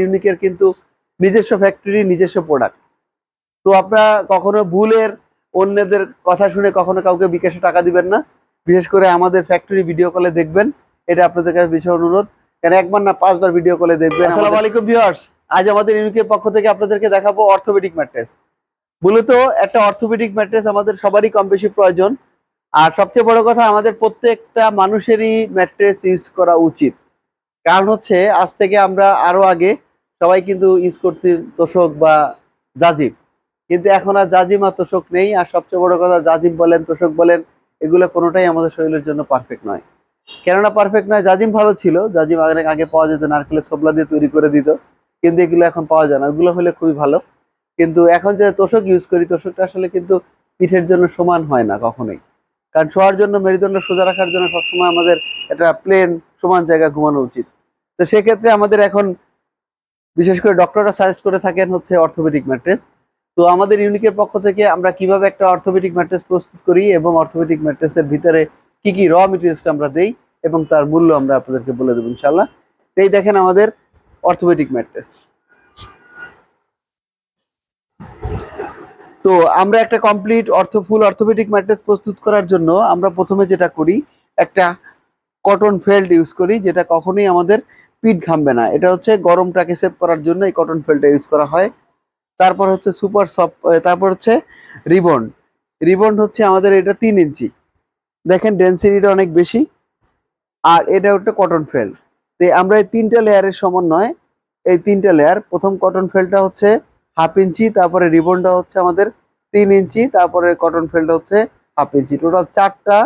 ইউনিকের কিন্তু নিজস্ব ফ্যাক্টরি নিজস্ব প্রোডাক্ট তো আপনারা কখনো ভুলের অন্যদের কথা শুনে কখনো কাউকে বিকাশে টাকা দিবেন না। বিশেষ করে আমাদের ফ্যাক্টরি ভিডিও কলে দেখবেন। এটা আপনাদের কাছে বিশেষ অনুরোধ। কারণ একবার না পাঁচবার ভিডিও কলে দেখবেন আসসালামু আলাইকুম ভিউয়ার্স আজ আমাদের ইউনিকের পক্ষ থেকে আপনাদেরকে দেখাবো অর্থোপেডিক ম্যাট্রেস মূলত একটা অর্থোপেডিক ম্যাট্রেস আমাদের সবারই কম বেশি প্রয়োজন। আর সবচেয়ে বড় কথা আমাদের প্রত্যেকটা মানুষেরই ম্যাট্রেস ইউজ করা উচিত। কারণ হচ্ছে, আজ থেকে আমরা আরও আগে সবাই কিন্তু ইউজ করতে তোষক বা জাজিম। কিন্তু এখন আর জাজিম আর তোষক নেই, আর সবচেয়ে বড় কথা জাজিম বলেন, তোষক বলেন, এগুলো কোনোটাই আমাদের শরীরের জন্য পারফেক্ট নয়। কেননা পারফেক্ট নয়, জাজিম ভালো ছিল। জাজিম আগে আগে পাওয়া যেত, নারকেলের সবলা দিয়ে তৈরি করে দিত। কিন্তু এগুলো এখন পাওয়া যায় না। ওগুলো হলে খুবই ভালো। কিন্তু এখন যে তোষক ইউজ করি, তোষকটা আসলে কিন্তু পিঠের জন্য সমান হয় না কখনোই। কারণ শোয়ার জন্য, মেরুদণ্ড সোজা রাখার জন্য সবসময় আমাদের একটা প্লেন সমান জায়গা ঘুমানো উচিত। তো সেক্ষেত্রে আমাদের এখন বিশেষ করে ডক্টররা সাজেস্ট করে থাকেন হচ্ছে অর্থোপেডিক ম্যাট্রেস তো আমাদের ইউনিকের পক্ষ থেকে আমরা কীভাবে একটা অর্থোপেডিক ম্যাট্রেস প্রস্তুত করি এবং অর্থোপেডিক ম্যাট্রেসের ভিতরে কি কি র মেটেরিয়ালসটা আমরা দেই এবং তার মূল্য আমরা আপনাদেরকে বলে দেবো ইনশাল্লাহ এই দেখেন আমাদের অর্থোপেডিক ম্যাট্রেস তো আমরা একটা কমপ্লিট অর্থ ফুল অর্থোপেডিক ম্যাট্রেস প্রস্তুত করার জন্য আমরা প্রথমে যেটা করি, একটা কটন ফেল্ড ইউজ করি, যেটা কখনোই আমাদের পিঠ ঘামবে না। এটা হচ্ছে গরমটাকে সেভ করার জন্য এই কটন ফেল্ডটা ইউজ করা হয়। তারপর হচ্ছে সুপার সফট তারপর হচ্ছে রিবন রিবন হচ্ছে আমাদের এটা তিন ইঞ্চি। দেখেন ডেন্সিটিটা অনেক বেশি। আর এটা একটা কটন ফেল্ড তো আমরা এই তিনটা লেয়ারের সমন্বয় এই তিনটা লেয়ার প্রথম কটন ফেলটা হচ্ছে হাফ ইঞ্চি, তারপরে রিবনটা হচ্ছে আমাদের তিন ইঞ্চি, তারপরে কটন ফেলটা হচ্ছে হাফ ইঞ্চি। টোটাল চারটা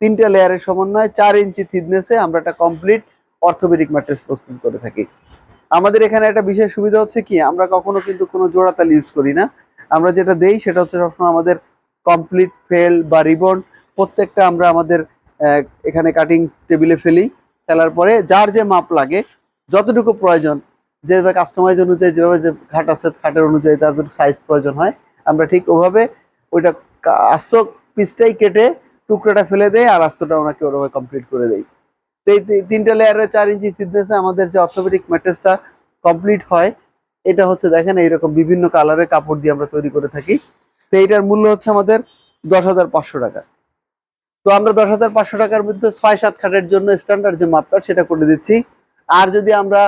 তিনটা লেয়ারের সমন্বয় চার ইঞ্চি থিকনেসে আমরা একটা কমপ্লিট অর্থোপেডিক ম্যাট্রেস প্রস্তুত করে থাকি। আমাদের এখানে একটা বিশেষ সুবিধা হচ্ছে কি, আমরা কখনো কিন্তু কোনো জোড়াতাল ইউজ করি না। আমরা যেটা দেই সেটা হচ্ছে সবসময় আমাদের কমপ্লিট ফেল বা রিবন প্রত্যেকটা আমরা আমাদের এখানে কাটিং টেবিলে ফেলি, ফেলার পরে যার যে মাপ লাগে, যতটুকু প্রয়োজন, যেভাবে কাস্টমাইজ অনুযায়ী, যেভাবে যে খাট আছে খাটের অনুযায়ী তার সাইজ প্রয়োজন হয়, আমরা ঠিক ওভাবে ওইটা আস্ত পিসটাই কেটে টুকরোটা ফেলে দেয় আর আস্তটা ওনাকে ওরভাবে কমপ্লিট করে দেয় তো এই তিনটা লেয়ারের চার ইঞ্চি থিকনেসে আমাদের যে অর্থোপেডিক ম্যাট্রেসটা কমপ্লিট হয়, এটা হচ্ছে দেখেন এইরকম বিভিন্ন কালারের কাপড় দিয়ে আমরা তৈরি করে থাকি। তো এইটার মূল্য হচ্ছে আমাদের দশ হাজার পাঁচশো টাকা। তো আমরা দশ হাজার পাঁচশো টাকার মধ্যে ছয় সাত খাটের জন্য স্ট্যান্ডার্ড যে মাপটা, সেটা করে দিচ্ছি। আর যদি আমরা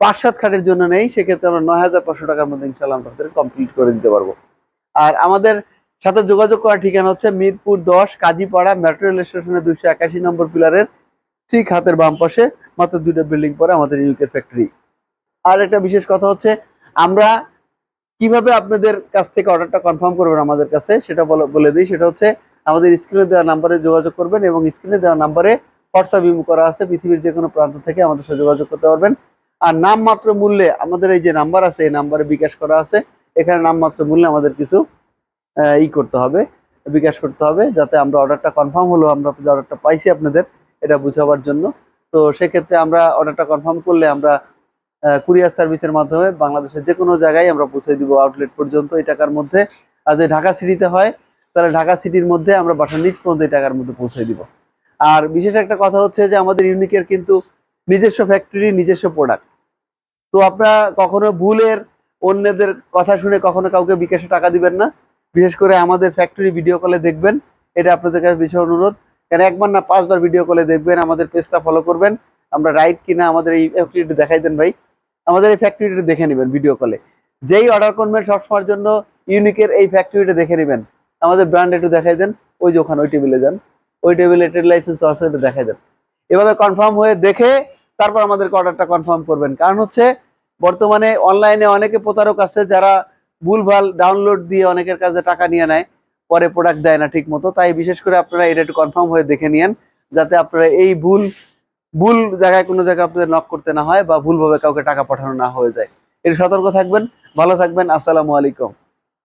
পাঁচ সাত খাটের জন্য নেই, সেক্ষেত্রে আমরা নয় হাজার পাঁচশো টাকার মধ্যে ইনশাল্লাহ আমরা কমপ্লিট করে দিতে পারব। আর আমাদের সাথে যোগাযোগ করার ঠিকানা হচ্ছে মিরপুর দশ, কাজীপাড়া, মেট্রো রেল স্টেশনের দুইশো একাশি নম্বর পিলারের ঠিক হাতের বাম পাশে মাত্র দুটো বিল্ডিং পরে আমাদের ইউকের ফ্যাক্টরি। আর একটা বিশেষ কথা হচ্ছে, আমরা কীভাবে আপনাদের কাছ থেকে অর্ডারটা কনফার্ম করবেন আমাদের কাছে, সেটা বলে- দিই। সেটা হচ্ছে, আমাদের স্ক্রিনে দেওয়া নাম্বারে যোগাযোগ করবেন এবং স্ক্রিনে দেওয়া নাম্বারে হোয়াটসঅ্যাপ ইমো করা আছে। পৃথিবীর যে কোনো প্রান্ত থেকে আমাদের সাথে যোগাযোগ করতে পারবেন। আর নামমাত্র মূল্যে, আমাদের এই যে নাম্বার আছে, এই নাম্বারে বিকাশ করা আছে। এখানে নামমাত্র মূল্যে আমাদের কিছু ই করতে হবে, বিকাশ করতে হবে, যাতে আমরা অর্ডারটা কনফার্ম হলো, আমরা যে অর্ডারটা পাইছি আপনাদের, এটা বুঝাবার জন্য। তো সেক্ষেত্রে আমরা অর্ডারটা কনফার্ম করলে আমরা কুরিয়ার সার্ভিসের মাধ্যমে বাংলাদেশের যে কোনো জায়গায় আমরা পৌঁছে দিব আউটলেট পর্যন্ত এই টাকার মধ্যে। আর যদি ঢাকা সিটিতে হয়, তাহলে ঢাকা সিটির মধ্যে আমরা বাসার নিচ পর্যন্ত এই টাকার মধ্যে পৌঁছে দিব। আর বিশেষ একটা কথা হচ্ছে যে আমাদের ইউনিকের কিন্তু নিজস্ব ফ্যাক্টরি নিজস্ব প্রোডাক্ট তো আপনারা কখনো ভুলের অন্যদের কথা শুনে কখনো কাউকে বিকাশে টাকা দিবেন না। বিশেষ করে আমাদের ফ্যাক্টরি ভিডিও কলে দেখবেন, এটা আপনাদের কাছে বিশেষ অনুরোধ। কেন একবার না পাঁচবার ভিডিও কলে দেখবেন, আমাদের পেজটা ফলো করবেন। আমরা রাইট কিনা আমাদের এই ফ্যাক্টরিটা দেখাই দেন ভাই। আমাদের এই ফ্যাক্টরিটা দেখে নেবেন ভিডিও কলে যেই অর্ডার করবেন সবসময়ের জন্য ইউনিকের এই ফ্যাক্টরিটা দেখে নেবেন। আমাদের ব্র্যান্ড একটু দেখাই দেন। ওই যে ওখানে, ওই টেবিলে যান। ওই টেবিলে ট্রেড লাইসেন্স আছে এটা দেখাই দেন। এভাবে কনফার্ম হয়ে দেখে তারপর আমাদেরকে অর্ডারটা কনফার্ম করবেন। কারণ হচ্ছে, বর্তমানে অনলাইনে অনেকে প্রতারক আছে যারা ভুলভাল ডাউনলোড দিয়ে অনেকের কাছে টাকা নিয়ে নেয়, পরে প্রোডাক্ট দেয় না ঠিক মতো তাই বিশেষ করে আপনারা এটা একটু কনফার্ম হয়ে দেখে নিয়েন, যাতে আপনারা এই ভুল ভুল জায়গায় কোনো জায়গায় আপনাদের নক করতে না হয় বা ভুলভাবে কাউকে টাকা পাঠানো না হয়ে যায়। এটা সতর্ক থাকবেন, ভালো থাকবেন, আসসালামু আলাইকুম।